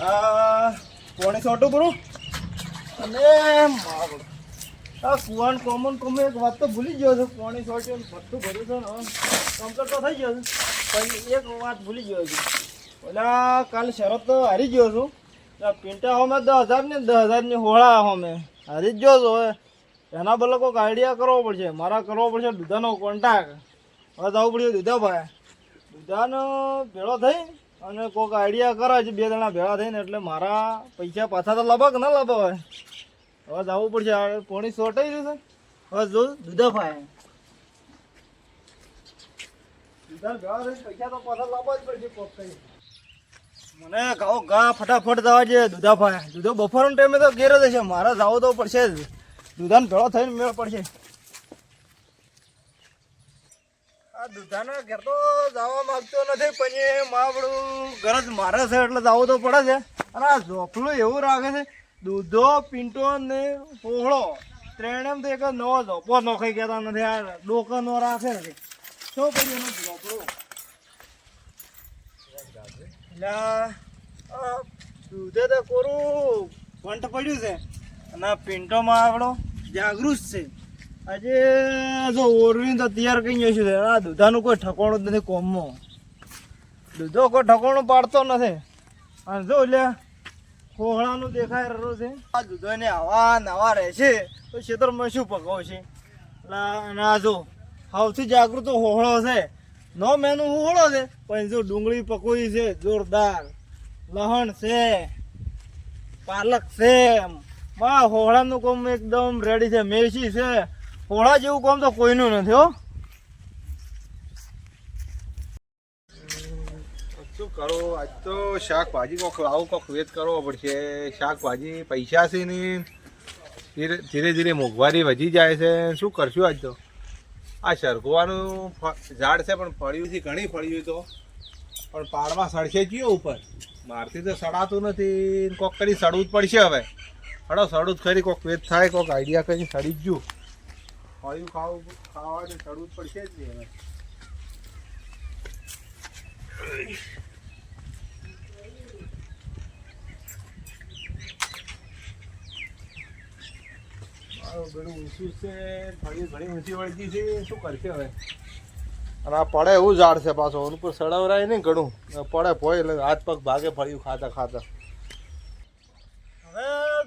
આ છોટું કરું? અને આ કુવાન કોમન કોમન એક વાત તો ભૂલી ગયો છું. પોણી છોટ્યું બધું ભર્યું છે ને કમ્પ્લીટ તો થઈ ગયો છે. પણ એક વાત ભૂલી ગયો છું. ઓલા, કાલ શરત તો હારી ગયો છું. પિન્ટા હોમે દસ હજાર ને દસ હજારની હોળા હોમે. હારી જ ગયો છું હવે. એના બદલે કોઈક આઈડિયા કરવો પડશે. મારા કરવો પડશે દૂધાનો કોન્ટેક્ટ હવે જવું પડશે દૂધાભાઈ દૂધાનો ભેળો થઈ અને કોઈક આઈડિયા કરે છે બે જણા ભેળા થઈને, એટલે મારા પૈસા પાછા તો લબક ના લબાવે હવે જવું પડશે પોણી સોટાઈ જશે. હવે જો, દૂધા કોક કઈ. મને કહો, ગા ફટાફટ જવા છે ફાય દૂધો બપોરનો ટાઈમે તો ઘેર જ છે મારે જવું તો પડશે જ. દૂધાને ભેળો થઈને મેળ પડશે. આ દૂધાના તો જવા માંગતો નથી, પણ એ માવડું ઘર મારે છે એટલે જવું તો પડે છે. અને આ ઝોપલું એવું રાખે છે, દૂધો, પિંટો ને પોહળો ત્રણેમ તો એક જ નવો ઝોપો નોખાઈ કહેતા નથી, આ ડોકા રાખે નથી. શું કર્યું એનું ઝોપડું એટલે દૂધે તો કોરું વંટ પડ્યું છે. અને પિંટોમાં આપણો જાગૃત છે. આજે જો ઓરવીને તો તૈયાર કરી ગયો છે. આ દૂધાનું કોઈ ઠકોણું જ નથી કોમમાં. દૂધો કોઈ ઠકોણું પાડતો નથી. અને જો એટલે ખોહળાનું દેખાય રહ્યો છે. આ દૂધોને આવા નવા રહેશે તો ખેતરમાં શું પકવશે છે? આ જો, સૌથી જાગૃત હોહળો છે. નો મેનું હોહળો છે, પણ જો ડુંગળી પકવી છે, જોરદાર. લહણ છે. પાલક છે માં હોળાનું કોમ એકદમ રેડી છે. મેસી છે. હોળા જેવું કોમ તો કોઈનું નથી, હો. શું કરો? આજ તો શાકભાજી કોક આવું કોક વેત કરવો પડશે. શાકભાજી પૈસા છે ને ધીરે ધીરે મોંઘવારી વધી જાય છે. શું કરશું આજ તો? આ સરગવાનું ઝાડ છે, પણ ફળ્યું છે, ઘણી ફળ્યું તો. પણ પાડમાં સડશે કયો ઉપર? મારથી તો સડાતું નથી. કોક કરી સડવું જ પડશે હવે. હડો સડવું જ ખરી. કોક વેત થાય, કોક આઈડિયા કરી સડી જ જુ ફળ્યું ખાવું ખાવાનું સડવું જ પડશે જ નહીં હવે. ઘણું ઊંચું છે ઘણી ઊંચી વળગી છે શું કરશે હવે? અને આ પડે એવું ઝાડ છે પાછો એનું પર સડાવરાય નહીં ઘણું પડે પોય એટલે હાથ પગ ભાગે ફળિયું ખાતા ખાતા.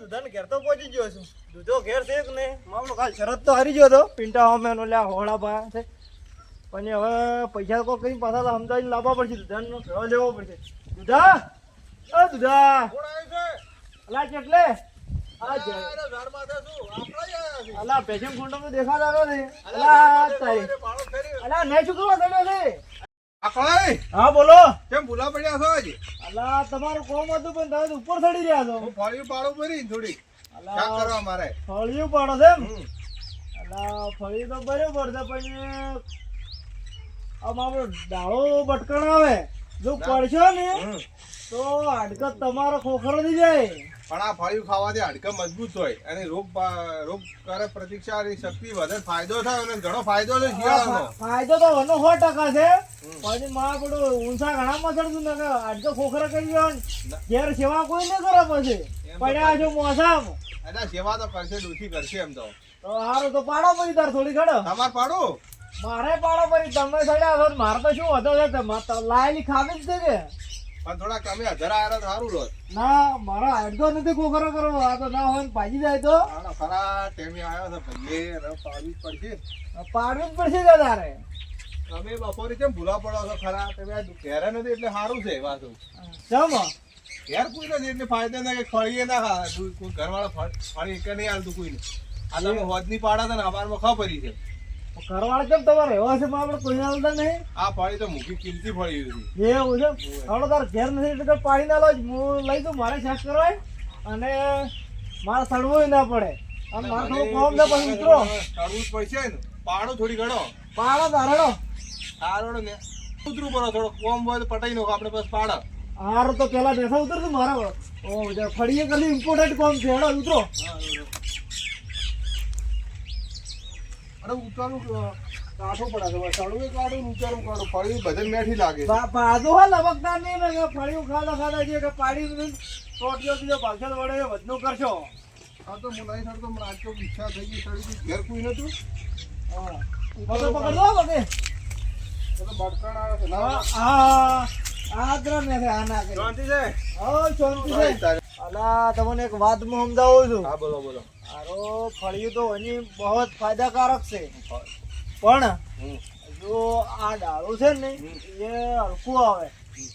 દૂધાને ઘેર તો પહોંચી ગયો છું. દૂધો ઘેર છે કે નહીં? મામલો કાલ શરત તો હારી ગયો હતો. પિંટા હોમે નો લ્યા હોળા પા છે. પણ હવે પૈસા કોઈ કઈ પાછા તો સમજાવીને લાવવા પડશે દૂધાનો ભેળો લેવો પડશે. દૂધા! અ દૂધા! અલા કેટલે? અલા પેશન તો દેખાતા છે. અલા તારી અલા નહીં ચૂકવા કરવા થયો હા બોલો. કેમ ભૂલા પડ્યા છો હજી અલા તમારું કોમ હતું પણ તમે ઉપર ચડી રહ્યા છો. હું ફળ્યું પાડું ભરી થોડી અલા કરવા મારે. ફળિયું પાડો છે એમ. અલા ફળિયું તો બરોબર છે પણ આમ આપણો ડાળો બટકણ આવે. જો પડશો ને. તો હાડકત તમારો ખોખરો થઈ જાય. પણ આ ફળિયું ખાવાથી હાડકા મજબૂત હોય અને રોગ રોગ કરે પ્રતિક્ષાની શક્તિ વધે. ફાયદો થાય અને ઘણો ફાયદો છે શિયાળાનો. ફાયદો તો વનો સો ટકા છે. પછી મારા પડો ઊંચા ઘણા મસળતું ને હાડકો ખોખરા કરી ગયો ઘેર સેવા કોઈ ન કરે પછી. પડ્યા છો મોસામ. એટલે સેવા તો કરશે દુખી કરશે એમ તો. તો હારું તો પાડો પછી તાર થોડી ખડો. તમારે પાડું? મારે પાડો પછી તમે સડ્યા મારે તો શું વધો છે? લાયેલી ખાવી જ છે કે? પણ થોડા તમે હજાર આવ્યા તો સારું લો ના મારા હાડકો નથી ખોખરો કરવો. આ તો ના હોય ને પાજી જાય તો. ખરા ટેમે આવ્યો છે ભાઈએ. પાડવી જ પડશે. પાડવું જ પડશે તારે. તમે બપોરે કેમ ભૂલા પડો છો? ખરા તમે આ ઘેરે નથી એટલે સારું છે વાતું ચમ ઘેર કોઈ નથી એટલે ફાયદો ના કે ફળીએ ના ખા ઘરવાળા ફળ એક નહીં હાલતું કોઈને. આ તમે હોદની પાડા હતા ને અમારમાં ખબરી છે. ઘરવાળા કેમ તમારે એવા છે? પણ આપણે કોઈ હાલતા નહીં. આ પાણી તો મૂકી કિંમતી ફળી હતી. એવું છે? હવે તાર ઘેર નથી એટલે પાડી ના લો હું લઈ દઉં મારે શાક કરવાય. અને મારે સડવું ના પડે. અને મારે થોડું કોમ ના પછી જ પડશે ને. પાડો થોડી ઘણો. પાડો તારડો સારો ને. ઉતરું પડો થોડો. કોમ હોય તો પટાઈ નાખો. આપણે બસ પાડો. હારું તો પેલા બેસા ઉતરતું મારા. ઓ ફળીએ કરી ઇમ્પોર્ટન્ટ કોમ છે. હેડો ઉતરો. અરે ઉતારું પડે છે. સડવું એ કાઢું ઊંચાનું કાઢું ફળી બધે મેઠી લાગે બા- બાજુ હા લબકતા નહીં ને ખાતા ખાતા કે પાડી ટોટીઓ બીજો ભાગશલ વડે વધનો કરશો. હા તો હું નહીં સડતો મને આજ તો ઈચ્છા થઈ ગઈ સડી ગઈ ઘેર કોઈ નતું. હા. પકડ બધે. લો પકડ. તો તો આવે છે હા, ના. આ આ ને આ ના શાંતિ છે? હા, શાંતિ છે. અલા તમને એક વાત હું સમજાવું છું. હા બોલો બોલો. આરો ફળિયું તો એની બહુ ફાયદાકારક છે. પણ જો આ ડાળું છે ને એ હલકું આવે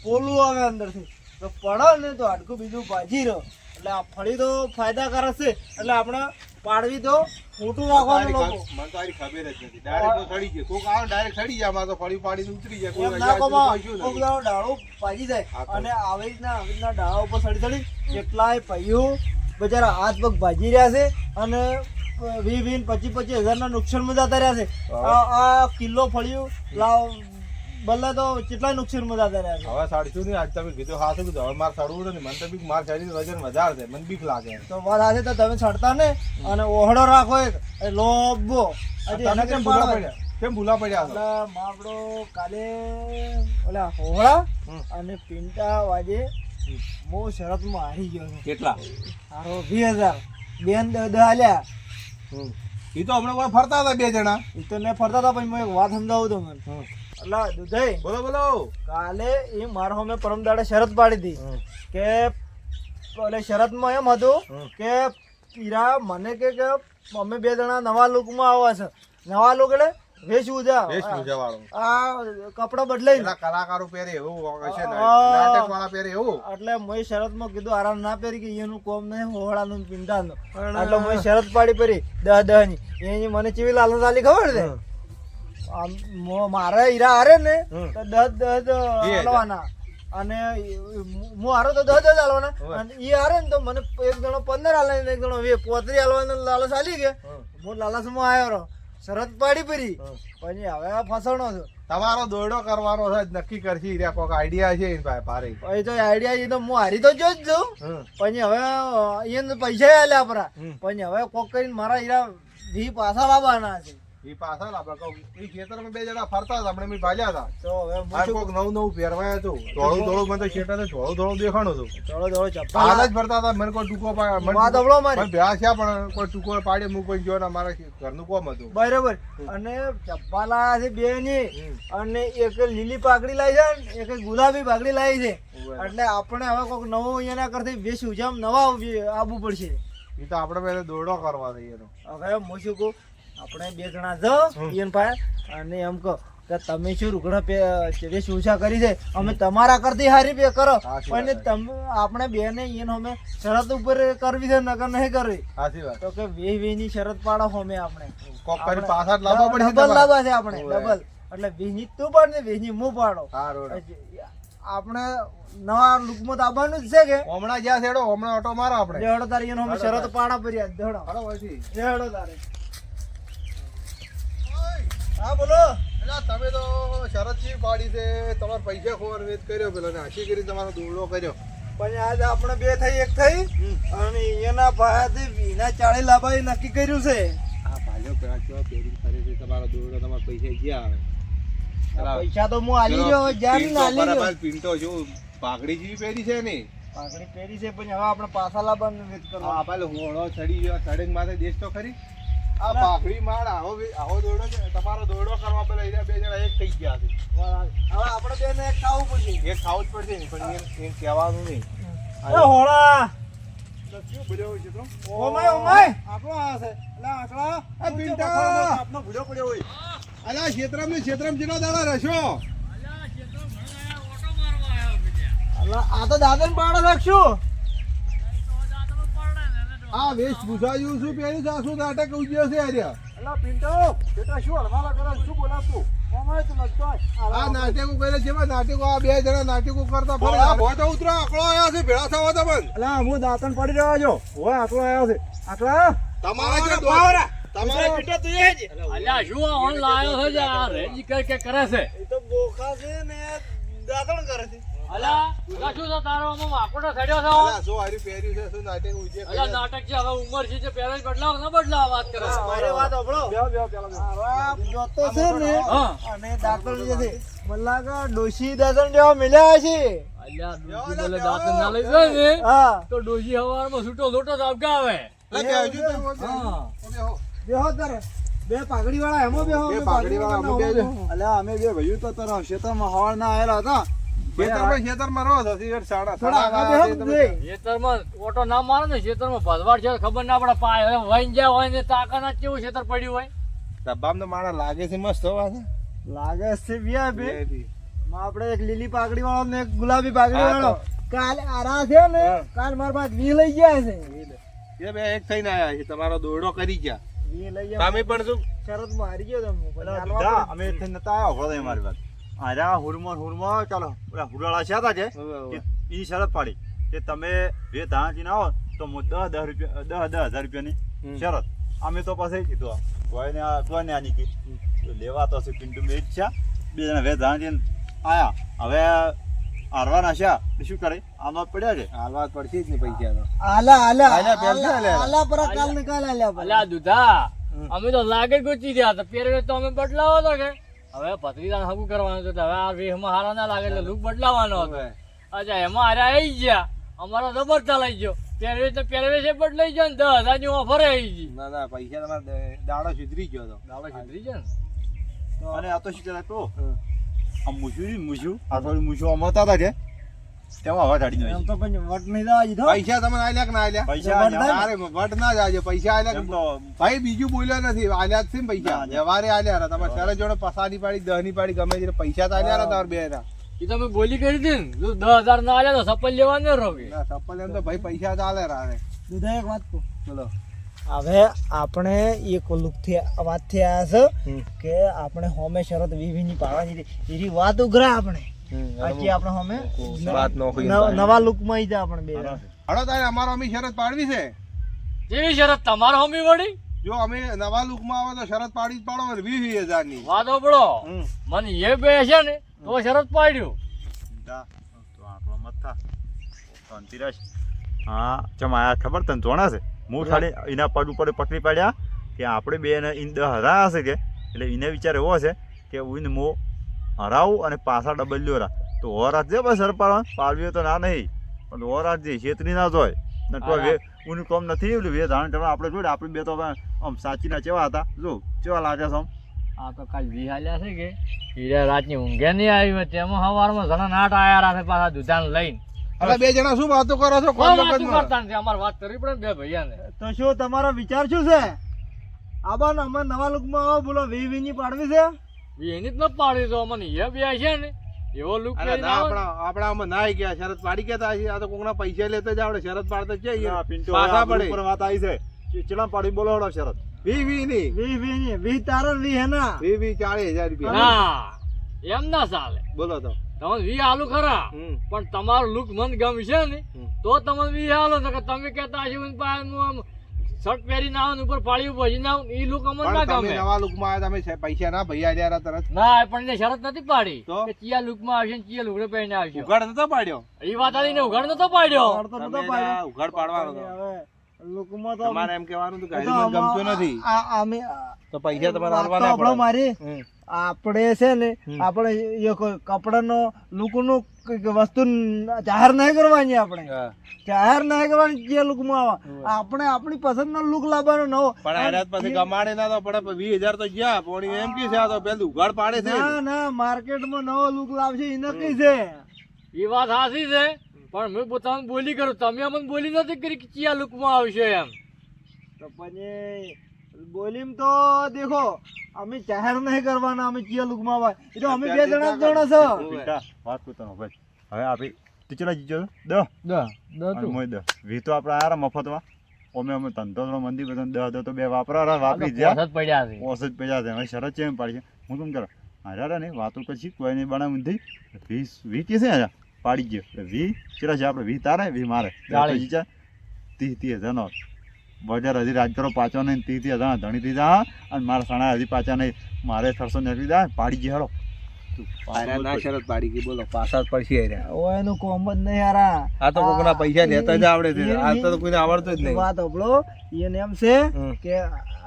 પોલું આવે અંદરથી. તો પડે ને તો હાડકું બીજું ભાજી રહ્યો. એટલે આ ફળી તો ફાયદાકારક છે. એટલે આપણે પાડવી તો મોટું રાખવાનું લોકો. મને તો આરી ખબર જ નથી. ડાયરેક્ટ તો સડી જાય કોક આવે ડાયરેક્ટ સડી જાય. આમાં તો ફળી પાડીને ઉતરી જાય. કોઈ ના કોમાં કોક ડાળું ભાજી જાય. અને આવી રીતના આવી રીતના ડાળા ઉપર સડી સડી કેટલાય પૈયું બચારા હાથ પગ ભાજી રહ્યા છે અને વી વીન પચીસ પચીસ હજારના નુકસાનમાં જતા રહ્યા છે. આ કિલ્લો ફળ્યું લાવ બદલે તો કેટલા નુકસાનમાં જતા રહ્યા છે. હવે સાડશું નહીં આજ તમે કીધું હા શું કીધું હવે મારે સાડવું નથી મને તો બીક માર સાડી વજન વધારે છે મને બીક લાગે. તો વાત આજે તો તમે સડતા ને અને ઓહળો રાખો એક એ લોબો. હજી કેમ ભૂલા પડ્યા? કેમ ભૂલા પડ્યા એટલે માપડો કાલે ઓલા હોળા. અને પિંટા વાજે હમ. હું શરતમાં હારી ગયો છું. કેટલા? હારો વીસ હજાર. બેન દ દ એ તો હમણાં ફરતા હતા બે જણા. એ તો ને ફરતા હતા પણ એક વાત સમજાવું તો મને. એટલે દુધાઈ બોલો બોલો. કાલે એ મારો અમે પરમ દાડે શરત પાડી હતી કે એટલે શરતમાં એમ હતું કે પીરા મને કે કે અમે બે જણા નવા લુકમાં આવ્યા છે. નવા લુક એટલે વેશભૂષા વેશભૂષા વાળો. આ કપડા બદલાઈ પેલા કલાકારો પહેરે એવું હશે ને નાટક વાળા પહેરે એવું. એટલે મેં શરતમાં કીધું આરામ ના પહેરી કે એનું કોમ નહીં હોળાનું ને પિંડાનું. પણ- એટલે મેં શરત પાડી પડી દહ દહની એની મને ચીવી લાલન ચાલી ખબર છે? મારા હીરા હારે ને. તો દસ દસ હજાર. અને હું હારો તો દસ દસ હાલવાના. અને એ હારે ને તો મને એક જણો પંદર હાલે એક જણો વે પોતરી હાલવાનો લાલચ હાલી ગયા. હું. લાલચમાં આવ્યો રહો શરત પાડી પડી હમ. પછી હવે ફસણો છું. તમારો દોરડો કરવાનો છે નક્કી કરશી. રહ્યા કોઈક આઈડિયા છે ભાઈ ભારે. પારે પછી તો આઈડિયા છે તો હું હારી તો જો જ હમ. પછી હવે એને પૈસા આલ્યા આપણા. પછી હવે કોક કરીને મારા હીરા વી પાછા લાવવાના છે. ઈ પાછા લાગે કહું ઈ ખેતરમાં બે જણા ફરતા હતા આપણે મેં ભાલ્યા હતા. તો હવે હું આ શું કોક નવું નવું પહેરવાય હતું ધોળું ધોળું મને તો ખેતરને ધોળું ધોળું દેખાણું હતું. થોડો થોડો હાલ જ ફરતા હતા મને કોઈ ટૂંકો અવળો મારી. મને ભેળા થયા પણ કોઈ ટૂંકો પાડે હું કોઈ જો મારા ઘરનું કોમ હતું. બરોબર. અને ચપ્પા લાયા છે બે ની અને એક લીલી પાઘડી લાવી છે એક ગુલાબી પાઘડી લાવી છે. એટલે આપણે હવે કોઈક નવું એના કરતી વેશ ઉજામ નવા આવવું પડશે. એ તો આપણે પહેલા દોરડો કરવા દઈએ હવે હું શું કહું આપણે બે જણા જાઓ ઈયન ભાઈ અને એમ કહો કે તમે શું રૂગડા પે વેશભૂષા કરી છે અમે તમારા કરતી હારી પે કરો. પણ તમે આપણે બે ને ઈયન અમે શરત ઉપર કરવી છે નગર નહીં કરવી. સાચી વાત. તો કે વે વે ની શરત પાડો અમે આપણે. કોક કરી પાછા લાવવા પડે ડબલ લાવવા છે આપણે ડબલ. એટલે વીની તું પાડ ને વીની હું પાડો. આપણે નવા લુકમાં તો આવવાનું જ છે કે. હમણાં જ્યાં છેડો હમણાં ઓટો મારો આપણે. દેહડો તારી એનો શરત. પાડા પર્યા વળથી. દેહડો તારે. હા બોલો. એટલે તમે તો શરદજી પાડી છે. તમારે પૈસા ખોર વેચ કર્યો પેલો ને હાશી કરી તમારો દોરડો કર્યો. પણ આજ આપણે બે થઈ એક થઈ. અને એના ભાયાથી વીના ચાળી લાભાઈ નક્કી કર્યું છે. હા ભાલ્યો કરાચો પેરી ફરે છે તમારો દોરડો તમારા પૈસા જ્યાં આવે? પૈસા તો હું આલી રહ્યો જાન ના આલી રહ્યો. પિંટો જો પાઘડી જેવી પહેરી છે ને? પાઘડી પહેરી છે પણ હવે આપણે પાછા વેત આ કરવા પેલો હોળો ચડી ગયો ચડે માથે દેશ તો ખરી? આ પાઘડી માળ આવો આવો દોરડો છે. તમારો દોરડો કરવા પેલા એના બે જણા એક થઈ ગયા છે. હવે આપણે બે ને ખાવું પડશે. એક ખાવું જ પડશે ને પણ એમ કહેવાનું નહીં. હોળા. તો? આ છે. એટલે આકડા આ પિંટા! આપનો ભૂડો પડ્યો હોય. અલા ક્ષેત્રમ ને દાડા તો પાડો રાખશું. આ વેશભૂષા જેવું શું પહેર્યું છે? આ શું નાટક ઉજ્યો છે આર્યા એટલે પિન્ટો બેટા શું હલવાલા કરે શું બોલાતું? તું આ નાટકો કરે છે નાટકો આ બે જણા નાટકો કરતા ફરે. આ તો ઉતરો આકડો આવ્યો છે ભેળા થવા તો બંધ એટલે હું દાંતણ પડી રહ્યો છો. ઓય આકડો આવ્યો છે. આકડા તમારા જે તું એ જ. અલ્યા શું ઓન લાયો છે? જે આ રેજી કે કરે છે? એ તો બોખા છે ને દાંતણ કરે છે. અલા શું છે તારો? આમાં વાકોડો થડ્યો છે. અલા, શું હારી પહેર્યું છે શું નાટક ઉજે અલા નાટક છે હવે ઉંમર છે જે પહેલા બદલાવ ન બદલાવ વાત કરે. મારી વાત સાંભળો. આવા જોતો છે ને અને દાખલ જે છે. મને ડોશી દર્શન જેવા મળ્યા છે. અલ્યા ડોશી બોલે દાંત ના લઈ જાય ને તો ડોશી હવારમાં છૂટો લોટો બેહો. બેહો તારે. બે પાઘડી વાળા એમાં બેહો બે પાઘડીવાળા અમે બેહજો. અલ્યા અમે બે ભયું તો તરફ ક્ષેત્રમાં હવાળ ના આવેલા હતા. ખેતરમાં રહો છો સાડા ઓટો ના મારે ને ખેતરમાં છે ખબર ના પડે પાય હવે વહીન જ્યાં હોય ને તાકાના કેવું ખેતર પડ્યું હોય. ડબ્બામાં તો માણસ લાગે છે મસ્ત હવા લાગે છે વ્યા બે આપણે એક લીલી પાકડી વાળો ને એક ગુલાબી પાકડી વાળો. કાલે આરા છે ને. કાલ મારા પાસે વી લઈ ગયા છે. એ બે એક થઈને આયા છે તમારો દોરડો કરી ગયા. વી લઈ ગયા. તમે પણ શું? શરતમાં હારી ગયો તમે પેલા અમે નતા આવ્યા હોળે મારી વાત. આર્યા હુરમો હુરમો. ચાલો ઓલા હુરાળા છે હતા જે ઈ શરત પાડી કે તમે બે ધાણથી ના આવો તો હું દસ દસ રૂપિયા દસ દસ હજાર રૂપિયાની શરત. અમે તો પાસે કીધું કોઈને આ કોઈને આ નીકળી. લેવા તો છે પિન્ટુ મેં જ છે. બે જણા બે ધાણથી આયા. હવે હારવાના છે. તો શું કરે? આમાં પડ્યા છે? હાલવા પડતી પડશે જ ને પૈસા તો. આલા આલા આલા પેલા આલા. આલા પર કાલ ને કાલ આલ્યા પર દુધા અમે તો લાગે ગોચી ગયા તો પેરે તો અમે બદલાવો તો કે. હવે પતરીદાન હગું કરવાનું હતું હવે આ વેહમાં હારા ના લાગે એટલે લુક બદલાવાનો હતો. અચ્છા એમાં હારે આવી ગયા. અમારો જબર ચાલાઈ ગયો. પહેરે તો પહેરે છે બદલાઈ ગયો ને દસ હજારની ઓફર આવી ગઈ. ના ના પૈસા તમારે દાડો સુધરી ગયો હતો દાડો સુધરી ગયો ને? અને આ તો શું કહેવાય તો આ મૂછું મૂછું આ થોડી મૂછું અમતા હતા છે તેમાં એમ તો વટ નહીં દેવા દીધો. પૈસા તમે આલ્યા કે ના આલ્યા? પૈસા અરે વટ ના જાજો પૈસા આલ્યા તો ભાઈ બીજું બોલ્યો નથી. આલ્યા છે ને પૈસા. ના, ના. આલ્યા હતા. તમારે શરત જોડે પસાડી પાડી દહની પાડી ગમે તે પૈસા તો આલ્યા હતા તમારે બે ના. એ તમે બોલી કરી હતી ને દસ હજાર ના આવ્યા તો સપલ લેવા ન રોકે સપ્પલ એમ તો ભાઈ પૈસા ચાલે રાને દુધા એક વાત બોલો. હવે આપણે એક લુકથી વાતથી આવ્યા છે કે આપણે હોમે શરત વીવી ની પાડવાની એની વાત ઉઘરા આપણે. બાકી આપણે અમે વાત નોખી નવા લુકમાં જા આપણે બે હડો તારે અમારો અમે શરત પાડવી છે? જેવી શરત? તમારો હોમી વળી? જો અમે નવા લુકમાં આવે તો શરત પાડી જ પાડો વીસ વીસ હજારની વાત ઓબળો મને એ બે છે ને તો શરત પાડ્યું. આટલો મત થા. શાંતિરાજ. હા ચમ આયા ખબર તને જોણા છે? હું ખાલી એના પગ ઉપર પકડી પાડ્યા કે આપણે બે ને ઈન દસ હરા હશે કે? એટલે એને વિચાર એવો છે કે ઉઈને મો હરાવું અને પાછા ડબલ્યો રા તો હો રાખજે બસ સર પાડવા પાડવી તો ના નહીં. પણ હો રાખજે છેતરી ના જોય ને તો વે ઉનું કોમ નથી એવું વે ધારણ કરવા આપણે જોડે આપણે બે તો આમ સાચીના ચેવા હતા. જો ચેવા લાગે છે આમ? આ તો કાલ વિહાલ્યા છે કે? હીરા રાતની ઊંઘે નહીં આવી હોય તેમાં સવારમાં ઘણા નાટ આયા રાખે પાછા દુધાન લઈને. અરે બે જણા શું વાતો કરો છો? કોણ વાતું? કરતા નથી? અમાર વાત કરવી પડે ને બે ભૈયાને તો શું તમારો વિચાર શું છે? આબાન અમે નવા લુકમાં આવો બોલો વી વી ની પાડવી છે? એની જ ન પાડી તો અમને એ બે છે ને. એવો લુક અરે ના આપણા આપણા આમાં ના ગયા. શરત પાડી ગયા તા આ તો કોકના પૈસા લેતા જ આવડે. શરત પાડતા છે પાછા પડે. ઉપર વાત આવી છે. ચીચડા પાડી બોલાવડો શરત વી વી ની. વી વી ની. વી તારા વી હે ના વી વી ચાલીસ હજાર રૂપિયા. હા. એમ ના ચાલે. બોલો તો. તમે વી આલુ ખરા. પણ તમારું લુક મન ગમશે ને તો તમે વી હાલો. તો તમે કહેતા છો આમ શર્ટ પહેરીને ઉપર પાડી પછી ના આવું, ઈ લુક અમને ના ગમે. નવા લુકમાં આવ્યા તમે પૈસા ના ભૈયા આલ્યા તરત. ના પણ એને શરત નથી પાડી કે ચિયા લુકમાં આવશે ને ચિયા લુગડે પહેરીને આવશે. ઉઘાડ નતો પાડ્યો? એ વાત આવીને ઉઘાડ નતો પાડ્યો. તો ઉઘાડ પાડવાનો હતો. હવે તો તમારે એમ કહેવાનું એ તો હજી મને ગમતું નથી. અમે તો પૈસા તમારે આલવાના આપણો મારી. આપણે છે ને. આપણે એ કપડાનો લુકનું વસ્તુ જાહેર નહીં કરવાની આપણે. જાહેર નહીં કરવાની જે લુકમાં આવે. આપણે આપણી પસંદ નો લુક લાવવાનો નવો પણ આનાત પછી કમાડે ના તો પડે વીસ હજાર તો ગયા પોણી એમ કે છે આ તો પેલું ઉઘાડ પાડે છે. ના ના માર્કેટમાં નવો લુક લાવશે એ નક્કી છે. એ વાત સાચી છે પણ મેં પોતાનું બોલી કરું તમે અમને બોલી નથી કરી કે ચિયા લુકમાં આવશે એમ. તો પછી બોલીમ તો દેખો અમે જાહેર નહીં કરવાના અમે કિયા લુકમાં ભાઈ એ તો અમે બે જણા જ જણા છો. બેટા વાત કુતનો ભાઈ. હવે આપી ટીચરા જીજો દહ અને મોય દ. વી તો આપણા આરા મફતમાં. ઓમે અમે ધંધો થોડો મંદી બધો દ દ તો બે વાપરા વાપરી જ્યાં. ઓસત પડ્યા છે. ઓસત પડ્યા પૈસા છે. હવે શરત છે એમ પાડી છે. હું કેમ કરો? હારા ને વાતો પછી કોઈ નહીં બનાવી નથી વીસ વી કે છે આજા પાડી ગયો વી ચેલા છે આપણે વી તારે વી મારે. ચાલીસ. તી તી હજાર નો. બજાર હજી રાજ કરો પાછો નહીં તીથી ત્રીસ ધણી દીધા અને મારા સણા હજી પાછા નહીં. મારે સરસો નીકળી જાય પાડી ગયો હેડો ના શરત પાડી ગઈ બોલો. પાછા જ પડશે અરે ઓ એનું કોમ જ નહીં હારા આ. તો કોકના પૈસા લેતા જ આવડે છે. આ તો કોઈને આવડતું જ નહીં. વાત હંભળો એને એમ છે કે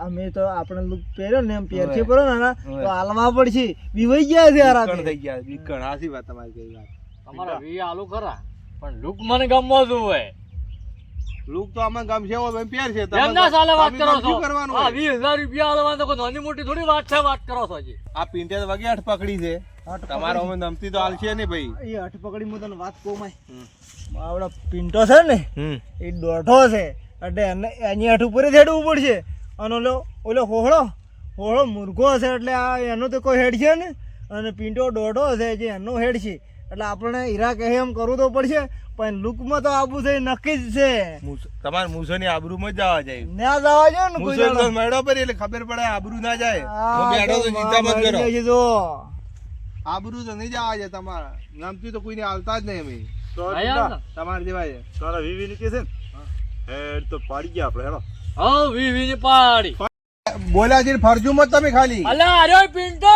અમે તો આપણે લુક પહેર્યો ને એમ હવે. પડો ને તો હાલવા પડશે. બીવાઈ ગયા છે હારા થઈ ગયા બીકણ. આસી વાત તમારી કઈ વાત. તમારા વી આલુ ખરા. પણ લુક મને ગમવો જોવે લુક તો આમાં ગમશે હો ભાઈ પહેર છે. એમ ના સાલે વાત કરો છો. શું કરવાનું આ હોય? વીસ હજાર રૂપિયા આલવા તો કોઈ નાની મોટી થોડી વાત છે વાત કરો છો આ પિંટે તો વગે હઠ પકડી છે. તમારો અમે નમતી તો આલશે ને ભાઈ. એ હઠ પકડી તને વાત કહું માય. આવડો પિંટો છે ને હમ. એ દોઢો છે. એટલે એને એની હઠ ઉપર ચડવું હેડવું પડશે. અને ઓલો ઓલો હોહળો હોહળો મુર્ગો હશે એટલે આ એનો તો કોઈ હેડ છે ને. અને પિંટો દોઢો હશે જે એનો હેડ છે એટલે આપણે હીરા કહે એમ કરવું તો પડશે પણ લુકમાં તો આબુ છે નક્કી જ છે. તમારે મૂસો ની આબરૂમાં માં જવા જાય. ના જવા જાય ને કોઈ મૂસો. તો મેળો પર એટલે ખબર પડે આબરૂ ના જાય. આ તો ચિંતા મત કરો. જો. આબરૂ તો નહીં જવા જાય તમારા. નામથી તો કોઈને આવતા જ નહીં અમે. તો? તમારે જેવા છે તારા વીવી ની કે છે ને? હેડ તો પાડી ગયા આપણે હેડો. હા વી વી ની પાડી. બોલ્યા છે ફરજુ મત તમે ખાલી. અલા અરે પિન્ટો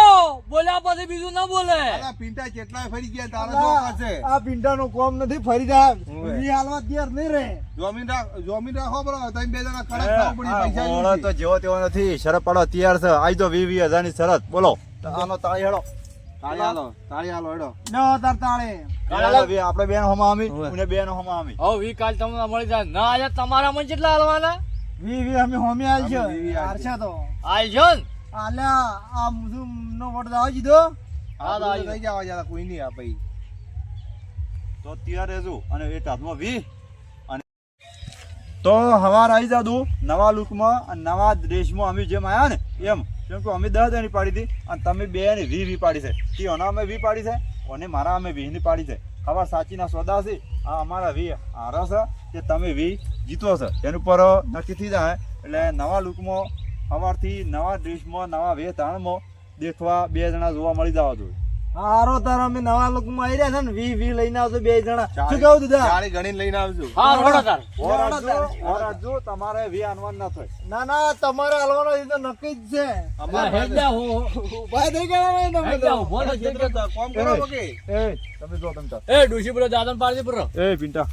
બોલ્યા પછી બીજું ના બોલે. અલા પિન્ટા કેટલા ફરી ગયા તારા તો પાસે આ પિંડાનો કોમ નથી ફરી જા. ની હાલવા તૈયાર નહીં રે જમીન રાખ જમીન રાખો બરો તમે બે જણા કડક થાવ પડી પૈસા મોળો તો જેવો તેવો નથી શરત પાડો તૈયાર છે. આઈ તો વી વી ની શરત. બોલો. આનો તાળી હેડો. તાળી હાલો તાળી હાલો હેડો. લો તાર તાળે. આપણે બેન હોમાં આમી હોવે. અને બેન હોમાં આમી હવ વી કાલ તમને મળી જાય. ના આજે તમારા મન કેટલા હાલવાના? વી વી અમે હોમી આલ છે. તો. આલ છો આલ્યા આ મુસુમ નો વોટ દાવા દીધો હા, આબરૂ તો તાળી. નહીં કોઈ નહીં આ ભાઈ. તો તૈયાર રહેજો અને એ હાથમાં વી. અને તો હવાર આવી જાદુ નવા લુકમાં અને નવા ડ્રેસમાં અમે જેમ આયા ને એમ. કેમ કે અમે દસ એની પાડી હતી અને તમે બે ને વી વી પાડી છે. તે ઓના અમે વી પાડી છે અને મારા અમે વી ની પાડી છે. ખબર સાચીના સોદા છે આ અમારા વી હારા છે કે તમે વી જીતો છે. એની ઉપર નક્કી થઈ જાય. એટલે નવા લુકમાં, સવારથી નવા ડ્રેસમાં નવા વેતાણમાં દેખવા બે જણા જોવા મળી જવા જોઈએ. હારો તારા અમે નવા લોકમાં આવી રહ્યા છે ને વી વી લઈને આવજો બે જણા. શું કહું દીધા? ચાળી ગણીને લઈને આવજો. હા રોડો તાર. ઓર આજુ તમારે વી આનવાન ના થાય. ના ના તમારે આલવાનો એ તો નક્કી જ છે. અમાર હેડ હો. ઊભા થઈ ગયા ને તમે તો. જા જે હેડ કોમ કરો કે એ તમે જો તમે એ ડુસી પર દાદા પાડી પર એ પિંટા.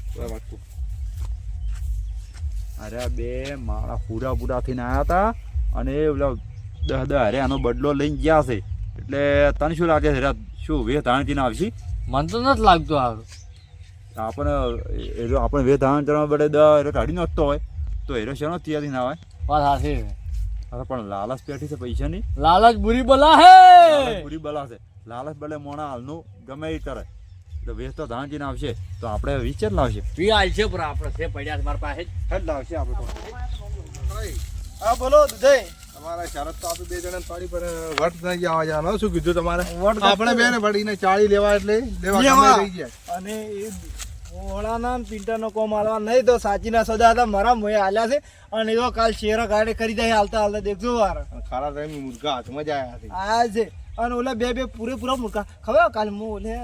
અરે બે મારા પૂરા પૂરા થઈને આયા હતા અને એ ઓલા દહ દહ અરે આનો બદલો લઈને ગયા છે. એટલે તને શું લાગે છે? રાત શું વે ધાણથી આવશે મને તો નથી લાગતું આ આપણે એરો આપણે વે ધાણ ચડવા બડે દહ એરો કાઢી નાખતો હોય તો એરો શેનો તૈયારી ના હોય વાત સાચી છે. અરે પણ લાલચ પેઠી છે પૈસાની લાલચ બુરી બલા હે! લાલચ પૂરી બલા છે. લાલચ બલે મોણા હાલનું ગમે એ કરે. તો વેચ તો ધાણથી આવશે તો આપણે વિચાર લાવશે. પી આલ છે પર આપણે છે પડ્યા મારા પાસે જ. લાવશે આપણે આ બોલો દુધે તમારા શરત તો બે જણા પાડી પર વટ નહીં જવા જવાનો શું કીધું તમારે? આપણે બે ને પડીને ચાળી લેવા એટલે લેવા લેવા. થઈ જાય અને એ ઓળાના પિન્ટરનો કોમ હાલવા નહીં તો સાચીના સોદા હતા. મારા મોએ હાલ્યા છે. અને એ તો કાલ શેરા ગાડે કરી જાય હાલતા હાલતા દેખજો વાર. ખારા ટાઈમ મુર્ગા હાથમાં જ આવ્યા છે. આ છે. અને ઓલા બે બે પૂરેપૂરા મૂકા ખબર કાલ ઓલે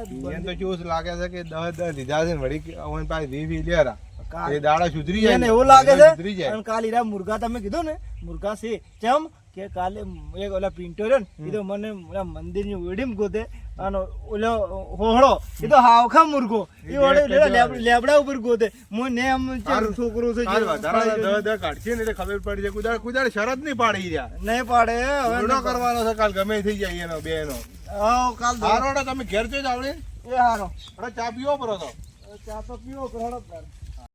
તો જોશ લાગે છે કે દસ દસ લીધા છે વળી અમારી પાસે વી વી લેરા કાલ- એ દાડા સુધરી જાય ને, એવું લાગે છે સુધરી જાય. અને કાલ ઈરા મુર્ગા તમે કીધું ને મુર્ગા છે કેમ કે કાલે એક ઓલા પિંટો રહ્યો ને એ તો મને ઓલા મંદિરની ઓડીમ ગોતે અને ઓલો હોહળો એ તો હાવખા મુર્ગો. એ ઓડે લેબડા ઉપર ગોતે. હું ને એમ છોકરો છે કાઢશે ને ખબર પડી જાય. કુદાડ કુદાડ શરત નહીં પાડી રહ્યા. નહીં પાડે હવે કરવાનો છે કાલ ગમે થઈ જાય એનો બે નો હા કાલ. હારો તમે ઘેર જો જ આવડે? એ હારો. ચા પીવો પડો તો. ચા તો પીવો તાર.